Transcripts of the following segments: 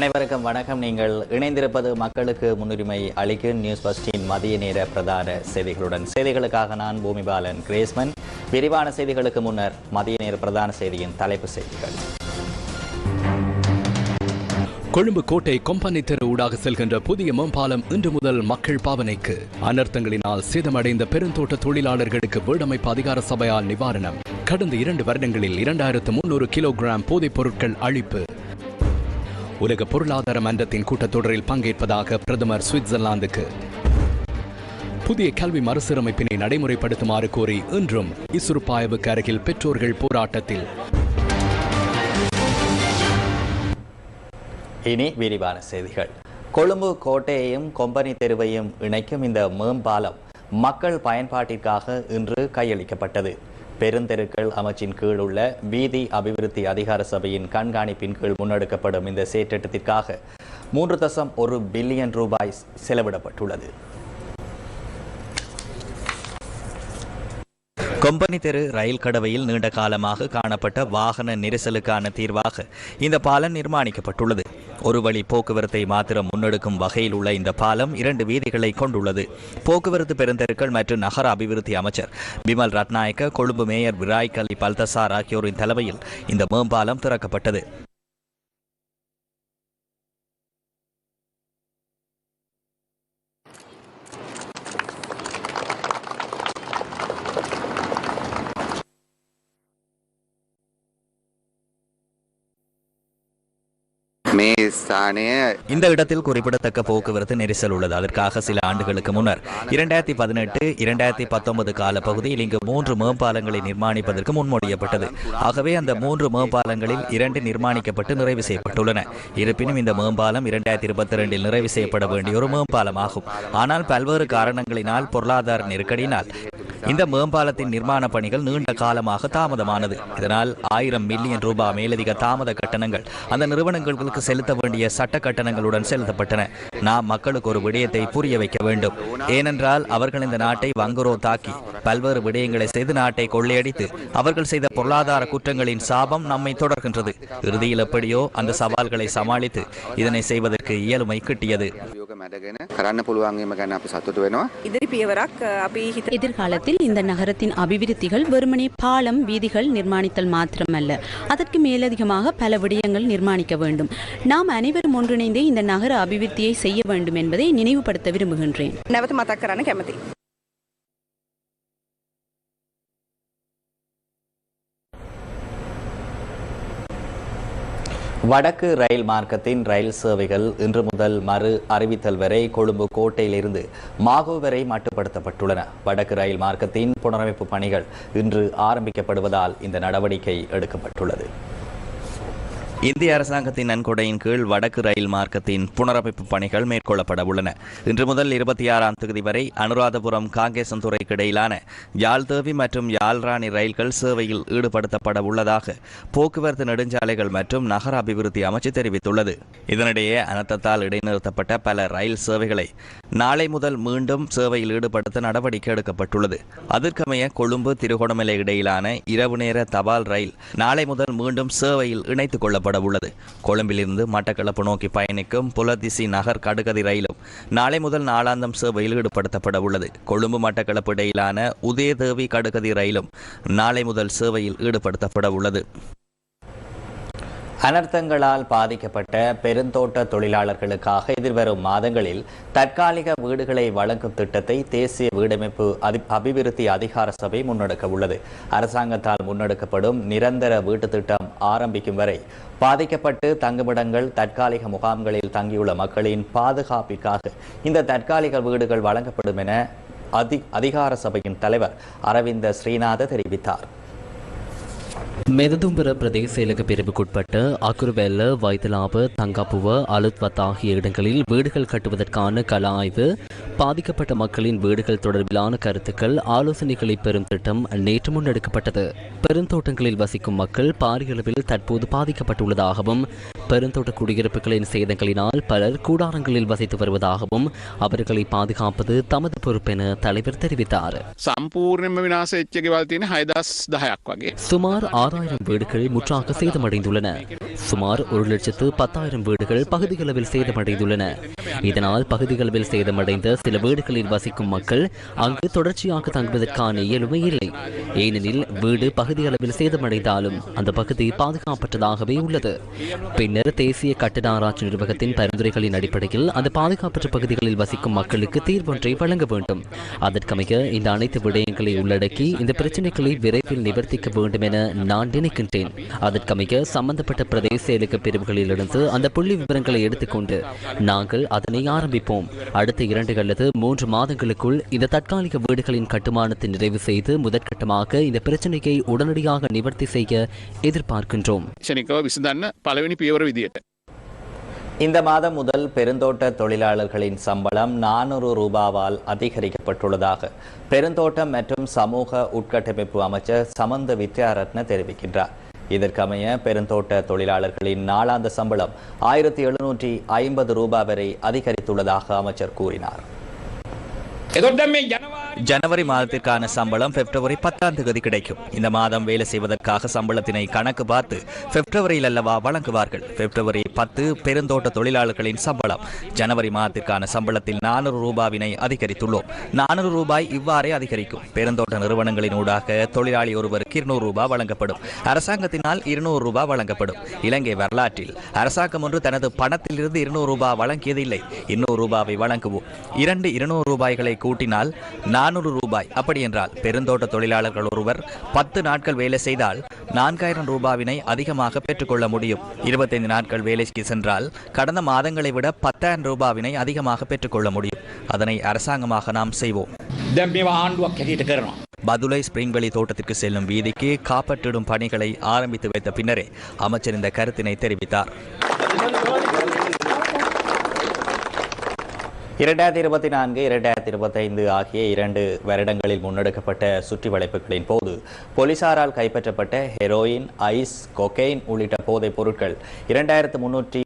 அனைவருக்கும் வணக்கம். நீங்கள் இணைந்திருப்பது மக்களுக்கு முன்னுரிமை அளிக்கும் நியூஸ் பஸ்டின் மதிய நேர பிரதான செய்திகளுடன். செய்திகளுக்காக நான் பூமிபாலன் கிரேஸ்மன். விரிவான செய்திகளுக்கு முன்னர் மதிய நேர பிரதான செய்தியின் தலைப்பு செய்திகள். கொழும்பு கோட்டை கொம்பனை தெரு ஊடாக செல்கின்ற புதிய மேம்பாலம் இன்று முதல் மக்கள் பாவனைக்கு அனர்த்தங்களினால் சேதமடைந்த பெருந்தோட்ட தொழிலாளர்களுக்கு வீடமைப்பு அதிகார சபையால் நிவாரணம். கடந்த இரண்டு வருடங்களில் இரண்டாயிரத்து முன்னூறு கிலோகிராம் போதைப் பொருட்கள் அழிப்பு. உலக பொருளாதார மன்றத்தின் கூட்டத்தொடரில் பங்கேற்பதாக பிரதமர் சுவிட்சர்லாந்துக்கு. புதிய கல்வி மறுசீரமைப்பினை நடைமுறைப்படுத்துமாறு கோரி இன்றும் இசுருப்பாயவுக்கு அருகில் பெற்றோர்கள் போராட்டத்தில். இனி விரிவான செய்திகள். கொழும்பு கோட்டையையும் கொம்பனி தெருவையும் இணைக்கும் இந்த மேம்பாலம் மக்கள் பயன்பாட்டிற்காக இன்று கையளிக்கப்பட்டது. பெருந்தெருக்கள் அமைச்சின் கீழ் உள்ள வீதி அபிவிருத்தி அதிகார சபையின் கண்காணிப்பின் கீழ் முன்னெடுக்கப்படும் இந்த செயற்றிட்டத்திற்காக மூன்று தசம் ஒரு பில்லியன் ரூபாய் செலவிடப்பட்டுள்ளது. கொம்பனி தெரு ரயில் கடவையில் நீண்ட காலமாக காணப்பட்ட வாகன நெரிசலுக்கான தீர்வாக இந்த பாலம் நிர்மாணிக்கப்பட்டுள்ளது. ஒரு வழி போக்குவரத்தை மாத்திரம் முன்னெடுக்கும் வகையில் உள்ள இந்த பாலம் இரண்டு வீதிகளை கொண்டுள்ளது. போக்குவரத்து பெருந்தெருக்கள் மற்றும் நகர அபிவிருத்தி அமைச்சர் பிமல் ரட்நாயக்க கொழும்பு மேயர் விராய் கலி பல்தசார் ஆகியோரின் தலைமையில் இந்த மேம்பாலம் திறக்கப்பட்டது. இந்த இடத்தில் குறிப்பிடத்தக்க போக்குவரத்து நெரிசல் உள்ளது. அதற்காக சில ஆண்டுகளுக்கு முன்னர் இரண்டாயிரத்தி பதினெட்டு இரண்டாயிரத்தி பத்தொன்பது கால பகுதியில் இங்கு மூன்று மேம்பாலங்களை நிர்மாணிப்பதற்கு முன்மொழியப்பட்டது. ஆகவே அந்த மூன்று மேம்பாலங்களில் இரண்டு நிர்மாணிக்கப்பட்டு நிறைவு செய்யப்பட்டுள்ளன. இருப்பினும் இந்த மேம்பாலம் இரண்டாயிரத்தி இருபத்தி இரண்டில் நிறைவு செய்யப்பட வேண்டிய ஒரு மேம்பாலம் ஆகும் ஆனால் பல்வேறு காரணங்களினால் பொருளாதார நெருக்கடியினால் இந்த மேம்பாலத்தின் நிர்மாண பணிகள் நீண்ட காலமாக தாமதமானது. இதனால் ஆயிரம் மில்லியன் ரூபாய் மேலதிக தாமத கட்டணங்கள் அந்த நிறுவனங்களுக்கு செலுத்த வேண்டிய சட்ட கட்டணங்களுடன் செலுத்தப்பட்டன. நாம் மக்களுக்கு ஒரு விடயத்தை புரிய வைக்க வேண்டும். ஏனென்றால் அவர்கள் இந்த நாட்டை வங்குரோ தாக்கி பல்வேறு விடயங்களை செய்து நாட்டை கொள்ளையடித்து அவர்கள் செய்த பொருளாதார குற்றங்களின் சாபம் நம்மை தொடர்கின்றது. இறுதியில் எப்படியோ அந்த சவால்களை சமாளித்து இதனை செய்வதற்கு இயலுமை கிட்டியது. යෝග காலத்தில் இந்த நகரத்தின் அபிவிருத்திகள் வெறுமனே பாலம் வீதிகள் நிர்மாணித்தல் மாத்திரமல்ல. அதற்கு மேலதிகமாக பல விடயங்கள் நிர்மாணிக்க வேண்டும். நாம் அனைவரும் ஒன்றிணைந்தே இந்த நகர அபிவிருத்தியை செய்ய வேண்டும் என்பதை நினைவுபடுத்த விரும்புகின்றேன். வடக்கு ரயில் மார்க்கத்தின் ரயில் சேவைகள் இன்று முதல் மறு அறிவித்தல் வரை கொழும்பு கோட்டையிலிருந்து மாகோ வரை மட்டுப்படுத்தப்பட்டுள்ளன. வடக்கு ரயில் மார்க்கத்தின் புனரமைப்பு பணிகள் இன்று ஆரம்பிக்கப்படுவதால் இந்த நடவடிக்கை எடுக்கப்பட்டுள்ளது. இந்திய அரசாங்கத்தின் நன்கொடையின் கீழ் வடக்கு ரயில் மார்க்கத்தின் புனரமைப்பு பணிகள் மேற்கொள்ளப்பட உள்ளன. இன்று முதல் இருபத்தி ஆறாம் தேதி வரை அனுராதபுரம் காங்கேசன்துறைக்கு இடையிலான யாழ்தேவி மற்றும் யாழ்ராணி ரயில்கள் சேவையில் ஈடுபடுத்தப்பட உள்ளதாக போக்குவரத்து நெடுஞ்சாலைகள் மற்றும் நகர அபிவிருத்தி அமைச்சு தெரிவித்துள்ளது. இதனிடையே அனர்த்தத்தால் இடைநிறுத்தப்பட்ட பல ரயில் சேவைகளை நாளை முதல் மீண்டும் சேவையில் ஈடுபடுத்த நடவடிக்கை எடுக்கப்பட்டுள்ளது. அதற்கமைய கொழும்பு திருகோணமலை இடையிலான இரவு நேர தபால் ரயில் நாளை முதல் மீண்டும் சேவையில் இணைத்துக் செயல்பட உள்ளது கொழும்பிலிருந்து மட்டக்களப்பு நோக்கி பயணிக்கும் புலதிசி நகர் கடுகதி ரயிலும் நாளை முதல் நாளாந்தம் சேவையில் ஈடுபடுத்தப்பட உள்ளது கொழும்பு மட்டக்களப்பு இடையிலான உதயதேவி கடுகதி ரயிலும் நாளை முதல் சேவையில் ஈடுபடுத்தப்பட உள்ளது அனர்த்தங்களால் பாதிக்கப்பட்ட பெருந்தோட்ட தொழிலாளர்களுக்காக எதிர்வரும் மாதங்களில் தற்காலிக வீடுகளை வழங்கும் திட்டத்தை தேசிய வீடமைப்பு அதி- அபிவிருத்தி அதிகார சபை முன்னெடுக்க உள்ளது அரசாங்கத்தால் முன்னெடுக்கப்படும் நிரந்தர வீட்டு திட்டம் ஆரம்பிக்கும் வரை பாதிக்கப்பட்டு தங்குமிடங்கள் தற்காலிக முகாம்களில் தங்கியுள்ள மக்களின் பாதுகாப்பிற்காக இந்த தற்காலிக வீடுகள் வழங்கப்படும் என அதி அதிகார சபையின் தலைவர் அரவிந்த ஸ்ரீநாத தெரிவித்தார். மெததும்பர பிரதேச செயலக பிரிவுக்குட்பட்ட அக்குருவெல்ல வைத்தலாப தங்காப்புவ அலுத்வத் ஆகிய இடங்களில் வீடுகள் கட்டுவதற்கான கள ஆய்வு பாதிக்கப்பட்ட மக்களின் வீடுகள் தொடர்பிலான கருத்துக்கள் ஆலோசனைகளை பெறும் திட்டம் நேற்று முன்னெடுக்கப்பட்டது பெருந்தோட்டங்களில் வசிக்கும் மக்கள் பாரிய அளவில் தற்போது பாதிக்கப்பட்டுள்ளதாகவும் பெருந்தோட்ட குடியிருப்புகளின் சேதங்களினால் பலர் கூடாரங்களில் வசித்து வருவதாகவும் அவர்களை பாதுகாப்பது தமது பொறுப்பென தலைவர் தெரிவித்தார் සම්පූර්ණයම විනාස එච්ච ගෙවල් තියෙන හයදස් දහයක් වගේ சுமார் ஆறு ஆறாயிரம் வீடுகள் முற்றாக சேதமடைந்துள்ளன. சுமார் ஒரு லட்சத்து பத்தாயிரம் வீடுகள் பகுதிகளவில் சேதமடைந்துள்ளன. இதனால் பகுதிகளவில் சேதமடைந்த சில வீடுகளில் வசிக்கும் மக்கள் அங்கு தொடர்ச்சியாக தங்குவதற்கான இயலுமை இல்லை. ஏனெனில் வீடு பகுதியளவில் சேதமடைந்தாலும் அந்த பகுதி பாதுகாப்பற்றதாகவே உள்ளது. பின்னர் தேசிய கட்டட ஆராய்ச்சி நிர்வாகத்தின் பரிந்துரைகளின் அடிப்படையில் அந்த பாதுகாப்பற்ற பகுதிகளில் வசிக்கும் மக்களுக்கு தீர்வொன்றை வழங்க வேண்டும். அதற்கமைய இந்த அனைத்து விடயங்களை உள்ளடக்கி இந்த பிரச்சனைகளை விரைவில் நிவர்த்திக்க வேண்டும் என நான் நான் நினைக்கின்றேன். அதற்கமைய சம்பந்தப்பட்ட பிரதேச செயலக பிரிவுகளிலிருந்து அந்த புள்ளி விவரங்களை எடுத்துக்கொண்டு நாங்கள் அதனை ஆரம்பிப்போம். அடுத்த இரண்டு அல்லது மூன்று மாதங்களுக்குள் இந்த தற்காலிக வீடுகளின் கட்டுமானத்தை நிறைவு செய்து முதற்கட்டமாக இந்த பிரச்சனையை உடனடியாக நிவர்த்தி செய்ய எதிர்பார்க்கின்றோம். பலவினி பியவர விதியட்ட இந்த மாதம் முதல் பெருந்தோட்ட தொழிலாளர்களின் சம்பளம் நானூறு ரூபாவால் அதிகரிக்கப்பட்டுள்ளதாக பெருந்தோட்டம் மற்றும் சமூக உட்கட்டமைப்பு அமைச்சர் சமந்த வித்யாரத்ன தெரிவிக்கின்றார். இதற்கமைய பெருந்தோட்ட தொழிலாளர்களின் நாளாந்த சம்பளம் ஆயிரத்தி எழுநூற்றி ஐம்பது ரூபாய் வரை அதிகரித்துள்ளதாக அமைச்சர் கூறினார். ஜனவரி மாதத்திற்கான சம்பளம் பிப்ரவரி பத்தாம் தேதி கிடைக்கும். இந்த மாதம் வேலை செய்வதற்காக சம்பளத்தினை கணக்கு பார்த்து பிப்ரவரியில் அல்லவா வழங்குவார்கள். பிப்ரவரி பத்து பெருந்தோட்ட தொழிலாளர்களின் சம்பளம். ஜனவரி மாதத்திற்கான சம்பளத்தில் நானூறு ரூபாவினை அதிகரித்துள்ளோம். நானூறு ரூபாய் இவ்வாறே அதிகரிக்கும். பெருந்தோட்ட நிறுவனங்களின் ஊடாக தொழிலாளி ஒருவருக்கு இருநூறு ரூபாய் வழங்கப்படும். அரசாங்கத்தினால் இருநூறு ரூபாய் வழங்கப்படும். இலங்கை வரலாற்றில் அரசாங்கம் ஒன்று தனது பணத்திலிருந்து இருநூறு ரூபாய் வழங்கியதில்லை. இன்னூறு ரூபாவை வழங்குவோம். இரண்டு இருநூறு ரூபாய்களை கூட்டினால் நானூறு ரூபாய். அப்படி என்றால் பெருந்தோட்ட தொழிலாளர்கள் ஒருவர் பத்து நாட்கள் வேலை செய்தால் நான்காயிரம் ரூபாவினை அதிகமாக பெற்றுக்கொள்ள முடியும். இருபத்தைந்து நாட்கள் வேலைக்கு சென்றால் கடந்த மாதங்களை விட பத்தாயிரம் ரூபாவினை அதிகமாக பெற்றுக்கொள்ள முடியும். அதனை அரசாங்கமாக நாம் செய்வோம். பதுலை ஸ்பிரிங் தோட்டத்திற்கு செல்லும் வீதிக்கு காப்பற்றிடும் பணிகளை ஆரம்பித்து வைத்த பின்னரே அமைச்சர் இந்த கருத்தினை தெரிவித்தார். இரண்டாயிரத்தி இருபத்தி நான்கு இரண்டாயிரத்தி இருபத்தைந்து ஆகிய இரண்டு வருடங்களில் முன்னெடுக்கப்பட்ட சுற்றி வளைப்புகளின் போது போலீசாரால் கைப்பற்றப்பட்ட ஹெரோயின் ஐஸ் கொக்கெயின் உள்ளிட்ட போதைப் பொருட்கள் இரண்டாயிரத்து முன்னூற்றி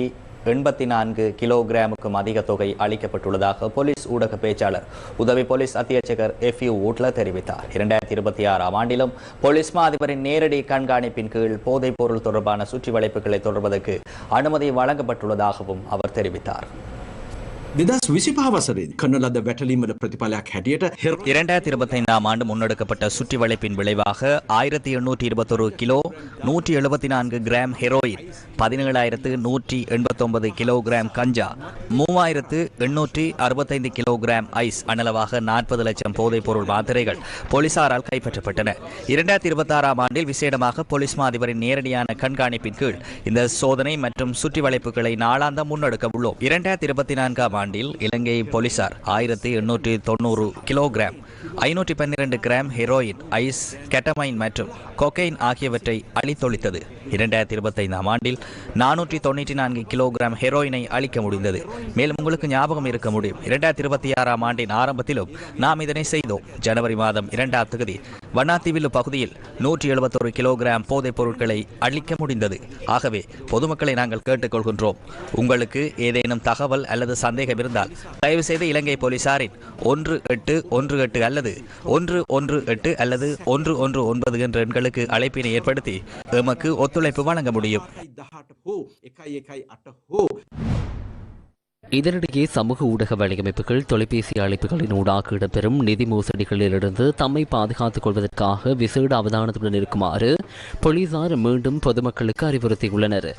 எண்பத்தி நான்கு கிலோகிராமுக்கும் அதிக தொகை அளிக்கப்பட்டுள்ளதாக போலீஸ் ஊடக பேச்சாளர் உதவி போலீஸ் அத்தியட்சகர் எஃப் யூ ஊட்ல தெரிவித்தார். இரண்டாயிரத்தி இருபத்தி ஆறாம் ஆண்டிலும் போலீஸ் மா அதிபரின் நேரடி கண்காணிப்பின் கீழ் போதைப் பொருள் தொடர்பான சுற்றி வளைப்புகளை தொடர்வதற்கு அனுமதி வழங்கப்பட்டுள்ளதாகவும் அவர் தெரிவித்தார். දෙදස් විසිපහ වසරේ කන්න ලද වැටලීමට ප්‍රතිඵලයක් හැටියට හෙර இரண்டாயிரத்தி இருபத்தைந்தாம் ஆண்டு முன்னெடுக்கப்பட்ட சுற்றி வளைப்பின் விளைவாக ஆயிரத்தி எண்ணூற்றி இருபத்தொரு கிலோ நூற்றி எழுபத்தி நான்கு கிராம் ஹெரோயின் பதினேழாயிரத்து நூற்றி எண்பத்தொன்பது கிலோகிராம் கஞ்சா மூவாயிரத்து எண்ணூற்றி அறுபத்தைந்து கிலோகிராம் ஐஸ் அனளவாக நாற்பது லட்சம் போதைப் பொருள் மாத்திரைகள் போலீசாரால் கைப்பற்றப்பட்டன இரண்டாயிரத்தி இருபத்தாறாம் ஆண்டில் விசேடமாக போலீஸ் மா அதிபரின் நேரடியான கண்காணிப்பின் கீழ் இந்த சோதனை மற்றும் சுற்றி வளைப்புகளை நாளாந்தம் முன்னெடுக்க உள்ளோம் இரண்டாயிரத்தி இருபத்தி நான்காம் ஆண்டில் இலங்கை போலீசார் ஆயிரத்தி எண்ணூற்றி தொண்ணூறு கிலோகிராம் ஐநூற்றி பன்னிரண்டு கிராம் ஹெரோயின் ஐஸ் கெட்டமைன் மற்றும் கொக்கைன் ஆகியவற்றை அழித்தொழித்தது. இரண்டாயிரத்தி இருபத்தைந்தாம் ஆண்டில் நானூற்றி தொண்ணூற்றி நான்கு கிலோகிராம் ஹெரோயினை அழிக்க முடிந்தது. மேலும் உங்களுக்கு ஞாபகம் இருக்க முடியும் இரண்டாயிரத்தி இருபத்தி ஆறாம் ஆண்டின் ஆரம்பத்திலும் நாம் இதனை செய்தோம். ஜனவரி மாதம் இரண்டாம் தேதி வண்ணாத்தீவிலு பகுதியில் நூற்றி எழுபத்தொரு கிலோகிராம் போதைப் பொருட்களை அழிக்க முடிந்தது ஆகவே பொதுமக்களை நாங்கள் கேட்டுக்கொள்கின்றோம் உங்களுக்கு ஏதேனும் தகவல் அல்லது சந்தேகம் இருந்தால் தயவு செய்து இலங்கை போலீசாரின் ஒன்று எட்டு ஒன்று எட்டு அல்லது ஒன்று ஒன்று எட்டு அல்லது ஒன்று ஒன்று ஒன்பது என்ற எண்களுக்கு அழைப்பினை ஏற்படுத்தி எமக்கு ஒத்துழைப்பு வழங்க முடியும் இதனிடையே சமூக ஊடக வலையமைப்புகள் தொலைபேசி அழைப்புகளின் ஊடாக இடம்பெறும் நிதி மோசடிகளிலிருந்து தம்மை பாதுகாத்துக் கொள்வதற்காக விசேட அவதானத்துடன் இருக்குமாறு போலீசார் மீண்டும் பொதுமக்களுக்கு அறிவுறுத்தியுள்ளனர்.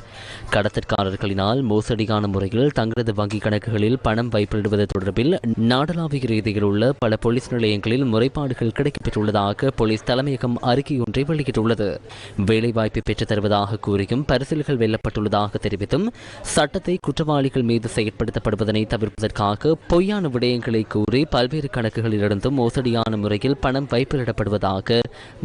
கடத்தற்காரர்களினால் மோசடியான முறையில் தங்களது வங்கிக் கணக்குகளில் பணம் வைப்பிடுவது தொடர்பில் நாடளாவிய ரீதியில் உள்ள பல போலீஸ் நிலையங்களில் முறைப்பாடுகள் கிடைக்கப்பெற்றுள்ளதாக போலீஸ் தலைமையகம் அறிக்கை ஒன்றை வெளியிட்டுள்ளது. வேலைவாய்ப்பை பெற்றுத் தருவதாக கூறியும் பரிசில்கள் வெல்லப்பட்டுள்ளதாக தெரிவித்தும் சட்டத்தை குற்றவாளிகள் மீது செயற்படுத்த செயற்படுத்தப்படுவதனை தவிர்ப்பதற்காக பொய்யான விடயங்களை கூறி பல்வேறு கணக்குகளிலிருந்தும் மோசடியான முறையில் பணம் வைப்பிலிடப்படுவதாக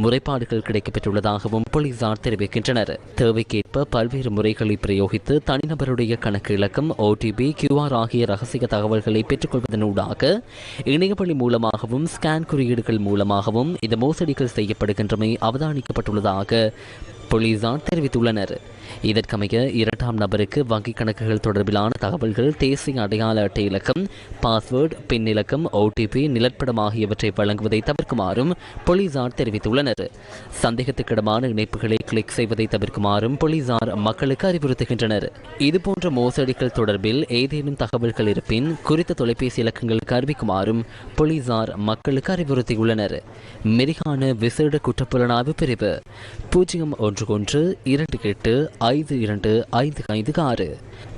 முறைப்பாடுகள் கிடைக்கப்பெற்றுள்ளதாகவும் போலீசார் தெரிவிக்கின்றனர். தேவைக்கேற்ப பல்வேறு முறைகளை பிரயோகித்து தனிநபருடைய கணக்கு இலக்கம் ஓடிபி கியூஆர் ஆகிய ரகசிய தகவல்களை பெற்றுக்கொள்வதனூடாக இணையவழி மூலமாகவும் ஸ்கேன் குறியீடுகள் மூலமாகவும் இந்த மோசடிகள் செய்யப்படுகின்றமை அவதானிக்கப்பட்டுள்ளதாக போலீசார் தெரிவித்துள்ளனர். இதற்கமைய இரண்டாம் நபருக்கு வங்கிக் கணக்குகள் தொடர்பிலான தகவல்கள் தேசிய அடையாள அட்டை இலக்கம் பாஸ்வேர்டு பின் இலக்கம் ஓடிபி நிலப்படம் ஆகியவற்றை வழங்குவதை தவிர்க்குமாறும் போலீசார் தெரிவித்துள்ளனர். சந்தேகத்துக்கிடமான இணைப்புகளை கிளிக் செய்வதை தவிர்க்குமாறும் போலீசார் மக்களுக்கு அறிவுறுத்துகின்றனர். இதுபோன்ற மோசடிகள் தொடர்பில் ஏதேனும் தகவல்கள் இருப்பின் குறித்த தொலைபேசி இலக்கங்களுக்கு அறிவிக்குமாறும் போலீசார் மக்களுக்கு அறிவுறுத்தியுள்ளனர். மெரிகான விசேட குற்றப்புலனாய்வு பிரிவு. பூஜ்ஜியம் ஒன்று ஒன்று இரண்டு எட்டு ஐந்து இரண்டு ஐந்து ஐந்து ஆறு.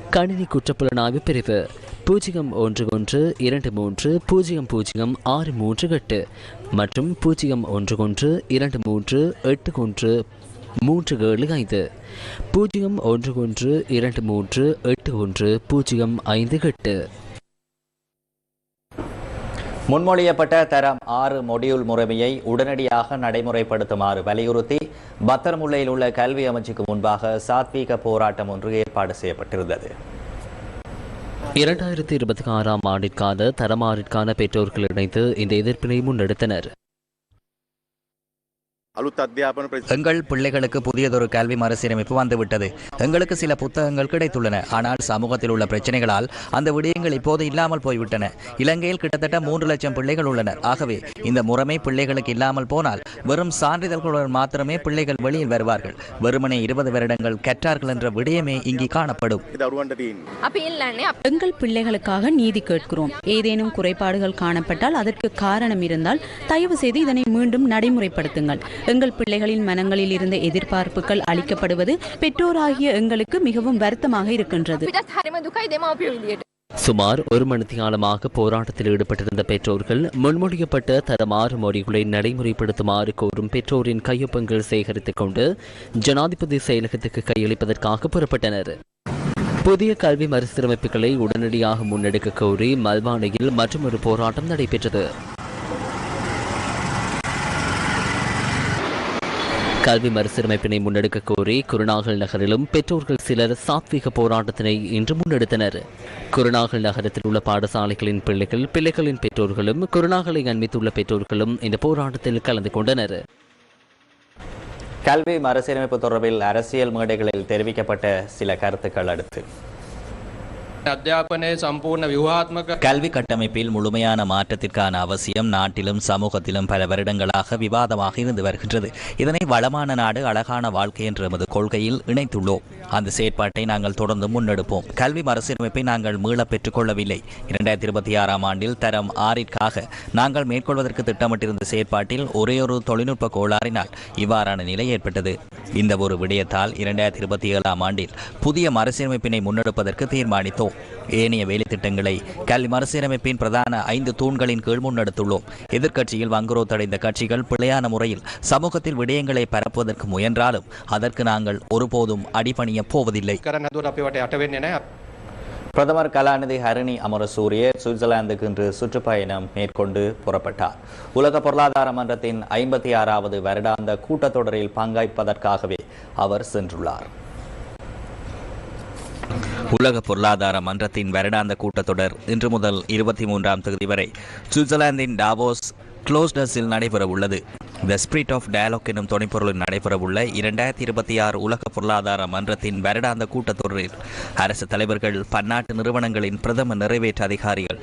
கணினி குற்றப்புலனாய்வு பிரிவு. பூஜ்ஜியம் ஒன்று ஒன்று இரண்டு மூன்று பூஜ்ஜியம் பூஜ்ஜியம் ஆறு மூன்று எட்டு. மற்றும் பூஜ்ஜியம் ஒன்று ஒன்று இரண்டு மூன்று எட்டு ஒன்று மூன்று ஏழு ஐந்து. பூஜ்ஜியம் ஒன்று ஒன்று இரண்டு மூன்று எட்டு ஒன்று பூஜ்ஜியம் ஐந்து எட்டு. முன்மொழியப்பட்ட தரம் ஆறு மொடியூல் முறைமையை உடனடியாக நடைமுறைப்படுத்துமாறு வலியுறுத்தி பத்தர்முல்லையில் உள்ள கல்வி அமைச்சுக்கு முன்பாக சாத்வீக போராட்டம் ஒன்று ஏற்பாடு செய்யப்பட்டிருந்தது. இரண்டாயிரத்தி இருபத்தி ஆறாம் ஆண்டிற்கான தரமாறிற்கான பெற்றோர்கள் இணைந்து இந்த எதிர்ப்பினை முன்னெடுத்தனர். எங்கள் பிள்ளைகளுக்கு புதியதொரு கல்வி மறுசீரமைப்பு வந்துவிட்டது. எங்களுக்கு சில புத்தகங்கள் கிடைத்துள்ளன. ஆனால் சமூகத்தில் உள்ள பிரச்சனைகளால் அந்த விடயங்கள் இப்போது இல்லாமல் போய்விட்டன. இலங்கையில் கிட்டத்தட்ட மூன்று லட்சம் பிள்ளைகள் உள்ளனர். ஆகவே இந்த முறைமை பிள்ளைகளுக்கு இல்லாமல் போனால் வெறும் சான்றிதழ்களுடன் மாத்திரமே பிள்ளைகள் வெளியில் வருவார்கள். வெறுமனே இருபது வருடங்கள் கற்றார்கள் என்ற விடயமே இங்கே காணப்படும். எங்கள் பிள்ளைகளுக்காக நீதி கேட்கிறோம். ஏதேனும் குறைபாடுகள் காணப்பட்டால் அதற்கு காரணம் இருந்தால் தயவு செய்து இதனை மீண்டும் நடைமுறைப்படுத்துங்கள். எங்கள் பிள்ளைகளின் மனங்களில் இருந்த எதிர்பார்ப்புகள் அளிக்கப்படுவது பெற்றோராகிய எங்களுக்கு மிகவும் வருத்தமாக இருக்கின்றது. சுமார் ஒரு மணித்தியாலமாக போராட்டத்தில் ஈடுபட்டிருந்த பெற்றோர்கள் முன்மொழியப்பட்ட தரமாறு மொழிகளை நடைமுறைப்படுத்துமாறு கோரும் பெற்றோரின் கையொப்பங்கள் சேகரித்துக் கொண்டு ஜனாதிபதி செயலகத்துக்கு கையளிப்பதற்காக புறப்பட்டனர். புதிய கல்வி மறுசீரமைப்புகளை உடனடியாக முன்னெடுக்க கோரி மல்வானையில் மற்றொரு போராட்டம் நடைபெற்றது. கல்வி மறுசீரமைப்பினை முன்னெடுக்க கோரி குருநாகல் நகரிலும் பெற்றோர்கள் சிலர் சாத்வீக போராட்டத்தினை இன்று முன்னெடுத்தனர். குருநாகல் நகரத்தில் உள்ள பாடசாலைகளின் பிள்ளைகள் பிள்ளைகளின் பெற்றோர்களும் குருநாகலை அண்மித்துள்ள பெற்றோர்களும் இந்த போராட்டத்தில் கலந்து கொண்டனர். கல்வி மறுசீரமைப்பு தொடர்பில் அரசியல் மேடைகளில் தெரிவிக்கப்பட்ட சில கருத்துக்கள் அடுத்து. அத்தியாபனே சம்பூர்ண வியூகாத்மக. கல்வி கட்டமைப்பில் முழுமையான மாற்றத்திற்கான அவசியம் நாட்டிலும் சமூகத்திலும் பல வருடங்களாக விவாதமாக இருந்து வருகின்றது. இதனை வளமான நாடு அழகான வாழ்க்கை என்ற எமது கொள்கையில் இணைத்துள்ளோம். அந்த செயற்பாட்டை நாங்கள் தொடர்ந்து முன்னெடுப்போம். கல்வி மறுசீரமைப்பை நாங்கள் மீள பெற்றுக்கொள்ளவில்லை இரண்டாயிரத்தி இருபத்தி ஆறாம் ஆண்டில் தரம் ஆறிற்காக நாங்கள் மேற்கொள்வதற்கு திட்டமிட்டிருந்த செயற்பாட்டில் ஒரே ஒரு தொழில்நுட்ப கோளாறினால் இவ்வாறான நிலை ஏற்பட்டது. இந்த ஒரு விடயத்தால் இரண்டாயிரத்தி இருபத்தி ஏழாம் ஆண்டில் புதிய மறுசீரமைப்பினை முன்னெடுப்பதற்கு தீர்மானித்தோம். ஏனைய வேலை திட்டங்களை கல்வி மறுசீரமைப்பின் பிரதான ஐந்து தூண்களின் கீழ் முன்னெடுத்துள்ளோம். எதிர்கட்சியில் வங்குரோத்தடைந்த கட்சிகள் பிழையான முறையில் சமூகத்தில் விடயங்களை பரப்புவதற்கு முயன்றாலும் அதற்கு நாங்கள் ஒருபோதும் அடிபணிய போவதில்லை. பிரதமர் கலாநிதி ஹரிணி அமரசூரிய சுவிட்சர்லாந்துக்கு இன்று சுற்றுப்பயணம் மேற்கொண்டு புறப்பட்டார். உலக பொருளாதார மன்றத்தின் ஐம்பத்தி ஆறாவது வருடாந்த கூட்டத்தொடரில் பங்கேற்பதற்காகவே அவர் சென்றுள்ளார். உலக பொருளாதார மன்றத்தின் வருடாந்த கூட்டத்தொடர் இன்று முதல் இருபத்தி மூன்றாம் தேதி வரை சுவிட்சர்லாந்தின் டாவோஸ் க்ளோஸ்டஸில் நடைபெற உள்ளது த ஸ்பிரிட் ஆஃப் டயலாக் எனும் துணைப்பொருளில் நடைபெறவுள்ள இரண்டாயிரத்தி இருபத்தி ஆறு உலக பொருளாதார மன்றத்தின் வருடாந்த கூட்டத்தொடரில் அரசு தலைவர்கள் பன்னாட்டு நிறுவனங்களின் பிரதம நிறைவேற்று அதிகாரிகள்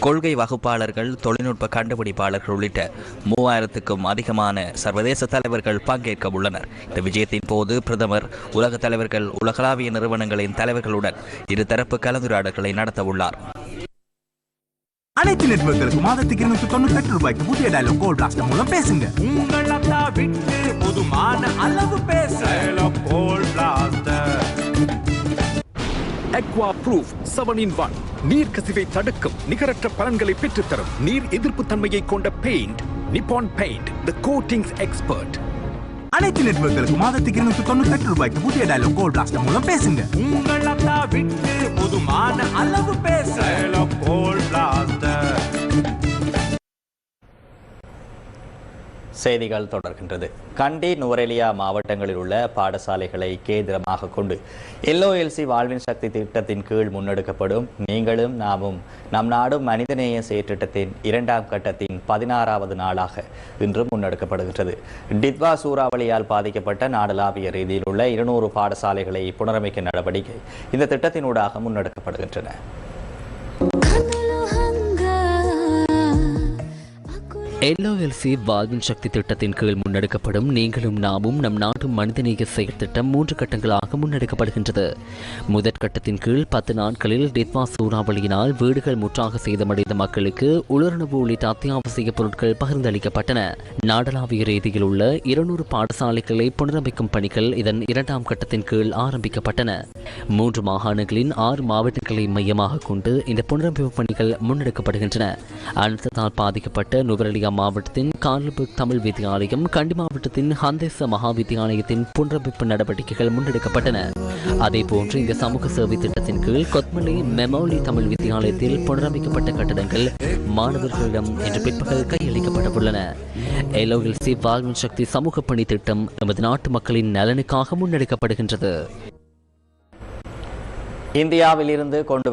கொள்கை வகுப்பாளர்கள் தொழில்நுட்ப கண்டுபிடிப்பாளர்கள் உள்ளிட்ட மூவாயிரத்துக்கும் அதிகமான சர்வதேச தலைவர்கள் பங்கேற்க உள்ளனர். இந்த விஜயத்தின் போது பிரதமர் உலக தலைவர்கள் உலகளாவிய நிறுவனங்களின் தலைவர்களுடன் இருதரப்பு கலந்துரையாடல்களை நடத்த உள்ளார் அனைத்து நெட்வொர்க்குகளுக்கு மாதத்துக்கு இருநூத்தி தொண்ணூத்தி ரூபாய்க்கு புதிய டயலாக் கோல்ட் பிளாஸ்டர் மூலம் பேசுங்க. உங்கள் அத்தா விட்டு போதுமான அளவு பேச. Plaster aqua proof seven in one நீர் கசிவை தடுக்கும் நிகரற்ற பலன்களை பெற்றுத்தரும் நீர் எதிர்ப்பு தன்மையை கொண்ட paint Nippon paint the coatings expert அனைத்து நெட்வொர்க்குகளுக்கு மாதத்துக்கு இருநூத்தி தொண்ணூத்தி எட்டு ரூபாய்க்கு புதிய டயலாக் கோல்ட் பிளாஸ்டர் மூலம் பேசுங்க. உங்கள் அத்தா விட்டு போதுமான அளவு பேச. கோல்ட் பிளாஸ்டர் செய்திகள் தொடர்கின்றது. கண்டி நுவரெலியா மாவட்டங்களில் உள்ள பாடசாலைகளை கேந்திரமாக கொண்டு எல்ஓஎல்சி வாழ்வின் சக்தி திட்டத்தின் கீழ் முன்னெடுக்கப்படும். நீங்களும் நாமும் நம் நாடும் மனிதநேய செயற்றிட்டத்தின் இரண்டாம் கட்டத்தின் பதினாறாவது நாளாக இன்று முன்னெடுக்கப்படுகின்றது. டித்வா சூறாவளியால் பாதிக்கப்பட்ட நாடளாவிய ரீதியில் உள்ள இருநூறு பாடசாலைகளை புனரமைக்க நடவடிக்கை இந்த திட்டத்தினூடாக முன்னெடுக்கப்படுகின்றன. எல்ஓஎல்சி வாழ்வின் சக்தி திட்டத்தின் கீழ் முன்னெடுக்கப்படும் நீங்களும் நாமும் நம் நாட்டு மனிதநேய செயற்திட்டம் மூன்று கட்டங்களாக முன்னெடுக்கப்படுகின்றது. முதற்கட்டத்தின் கீழ் பத்து நாட்களில் டித்மா சூறாவளியினால் வீடுகள் முற்றாக சேதமடைந்த மக்களுக்கு உலருணவு உள்ளிட்ட அத்தியாவசிய பொருட்கள் பகிர்ந்தளிக்கப்பட்டன. நாடளாவிய ரீதியில் உள்ள இருநூறு பாடசாலைகளை புனரமைக்கும் பணிகள் இதன் இரண்டாம் கட்டத்தின் கீழ் ஆரம்பிக்கப்பட்டன. மூன்று மாகாணங்களின் ஆறு மாவட்டங்களை மையமாக கொண்டு இந்த புனரமைப்பு பணிகள் முன்னெடுக்கப்படுகின்றன. அழுத்தத்தால் பாதிக்கப்பட்ட நுவரெலியா மாவட்டத்தின் கார்லபுக் தமிழ் வித்தியாலயம் கண்டி மாவட்டத்தின் ஹந்தேச மகா வித்தியாலயத்தின் புனரமைப்பு நடவடிக்கைகள் முன்னெடுக்கப்பட்டன. அதேபோன்று இந்த சமூக சேவை திட்டத்தின் கீழ் கொத்மலை மெமோலி தமிழ் வித்தியாலயத்தில் புனரமைக்கப்பட்ட கட்டடங்கள் மாணவர்களிடம் இன்று பிற்பகல் கையளிக்கப்பட உள்ளன எல்ஓஎல்சி சக்தி சமூக பணி திட்டம் நமது நாட்டு மக்களின் நலனுக்காக முன்னெடுக்கப்படுகின்றது. இந்தியாவில் இருந்து கொண்டு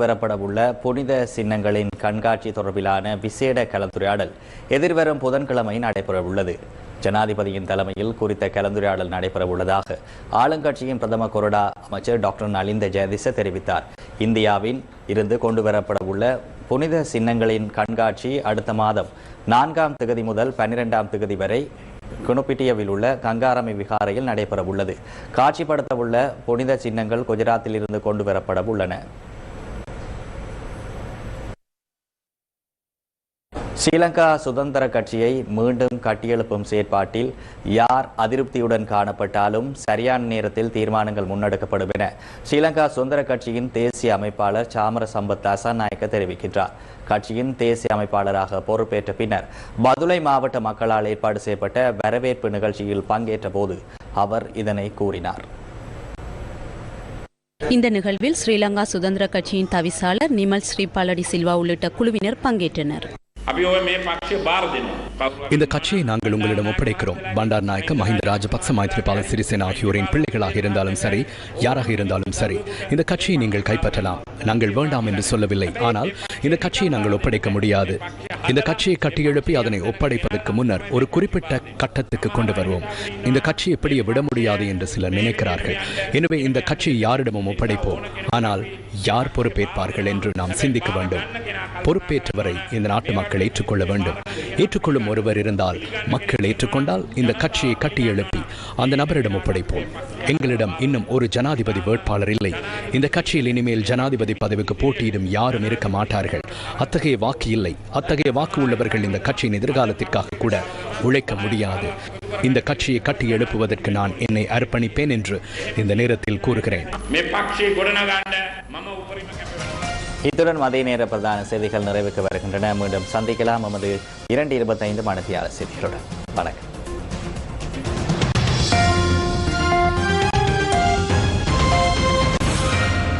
புனித சின்னங்களின் கண்காட்சி தொடர்பிலான விசேட கலந்துரையாடல் எதிர்வரும் புதன்கிழமை நடைபெறவுள்ளது. ஜனாதிபதியின் தலைமையில் குறித்த கலந்துரையாடல் நடைபெறவுள்ளதாக ஆளுங்கட்சியின் பிரதம கொறடா அமைச்சர் டாக்டர் நலிந்த ஜெயதிச தெரிவித்தார். இந்தியாவின் இருந்து கொண்டு வரப்படவுள்ள புனித சின்னங்களின் கண்காட்சி அடுத்த மாதம் நான்காம் திகதி முதல் பன்னிரெண்டாம் திகதி வரை குணுப்பிட்டியவில் உள்ள கங்காரமி விகாரையில் நடைபெறவுள்ளது. காட்சிப்படுத்தவுள்ள புனித சின்னங்கள் குஜராத்தில் இருந்து கொண்டு வரப்பட உள்ளன ஸ்ரீலங்கா சுதந்திர கட்சியை மீண்டும் கட்டியெழுப்பும் செயற்பாட்டில் யார் அதிருப்தியுடன் காணப்பட்டாலும் சரியான நேரத்தில் தீர்மானங்கள் முன்னெடுக்கப்படும் என ஸ்ரீலங்கா சுதந்திர கட்சியின் தேசிய அமைப்பாளர் சாமர சம்பத் நாயக்க தெரிவிக்கின்றார். கட்சியின் தேசிய அமைப்பாளராக பொறுப்பேற்ற பின்னர் பதுளை மாவட்ட மக்களால் ஏற்பாடு செய்யப்பட்ட வரவேற்பு நிகழ்ச்சியில் பங்கேற்ற போது அவர் இதனை கூறினார். இந்த நிகழ்வில் ஸ்ரீலங்கா சுதந்திர கட்சியின் தவிசாளர் நிமல் ஸ்ரீபாலடி சில்வா உள்ளிட்ட குழுவினர் பங்கேற்றனர். இந்த கட்சியை நாங்கள் உங்களிடம் ஒப்படைக்கிறோம். பண்டார் நாயக்க மஹிந்த ராஜபக்ச மைத்ரிபால சிறிசேனா ஆகியோரின் பிள்ளைகளாக இருந்தாலும் சரி யாராக இருந்தாலும் சரி இந்த கட்சியை நீங்கள் கைப்பற்றலாம். நாங்கள் வேண்டாம் என்று சொல்லவில்லை. ஆனால் இந்த கட்சியை நாங்கள் ஒப்படைக்க முடியாது. இந்த கட்சியை கட்டியெழுப்பி அதனை ஒப்படைப்பதற்கு முன்னர் ஒரு குறிப்பிட்ட கட்டத்துக்கு கொண்டு வருவோம். இந்த கட்சி எப்படியே விட முடியாது என்று சிலர் நினைக்கிறார்கள். எனவே இந்த கட்சியை யாரிடமும் ஒப்படைப்போம். ஆனால் யார் பொறுப்பேற்பார்கள் என்று நாம் சிந்திக்க வேண்டும். பொறுப்பேற்றவரை இந்த நாட்டு மக்கள் ஏற்றுக்கொள்ள வேண்டும். ஏற்றுக்கொள்ளும் ஒருவர் இருந்தால் மக்கள் ஏற்றுக்கொண்டால் இந்த கட்சியை கட்டி எழுப்பி அந்த நபரிடம் ஒப்படைப்போம். எங்களிடம் இன்னும் ஒரு ஜனாதிபதி வேட்பாளர் இல்லை. இந்த கட்சியில் இனிமேல் ஜனாதிபதி பதவிக்கு போட்டியிடும் யாரும் இருக்க மாட்டார்கள். அத்தகைய வாக்கு இல்லை. அத்தகைய வாக்கு உள்ளவர்கள் இந்த கட்சியின் எதிர்காலத்திற்காக கூட உழைக்க முடியாது. இந்த கட்சியை கட்டி எழுப்புவதற்கு நான் என்னை அர்ப்பணிப்பேன் என்று இந்த நேரத்தில் கூறுகிறேன். இத்துடன் அதே நேர பிரதான செய்திகள் நிறைவுக்கு வருகின்றன. மீண்டும் சந்திக்கலாம். நமது இரண்டு இருபத்தைந்து மனதிய அரசியலுடன் வணக்கம்.